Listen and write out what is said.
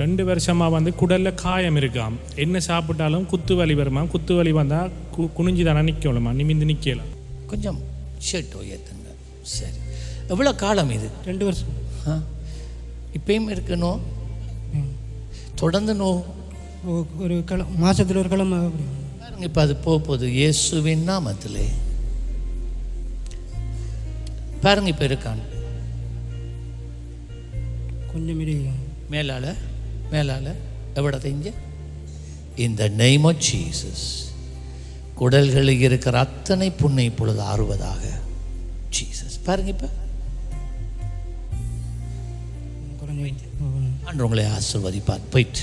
ரெண்டு வருஷமா வந்து குடல்ல காயம் இருக்காம். என்ன சாப்பிட்டாலும் குத்து வலி வருமா குத்து வலி வந்தா கு குனிஞ்சு தானே நிக்கலுமா நிமிந்து நிக்கலாம். கொஞ்சம் ஷர்ட் உயர்த்துங்க சரி. எவ்வளோ காலம் இது? ரெண்டு வருஷம். ஆ? இப்பயும் இருக்கணும்? தொடர்ந்து நோ ஒரு கிழமை மாதத்தில் ஒரு கிழமை பாருங்க இப்போ அது போக போகுது. இயேசுவின் நாமத்திலே. பாருங்க இப்போ இருக்கான். கொஞ்சம் மேலால மேலால எவ்வளோ தெரிஞ்ச? இந்த நெய்ம் ஆஃப் ஜீசஸ் குடல்களில் இருக்கிற அத்தனை புண்ணை இப்பொழுது ஆறுவதாக. ஜீசஸ் பாருங்க இப்போ. ஆண்டு உங்களை ஆசிர்வதிப்பார். போயிட்டு.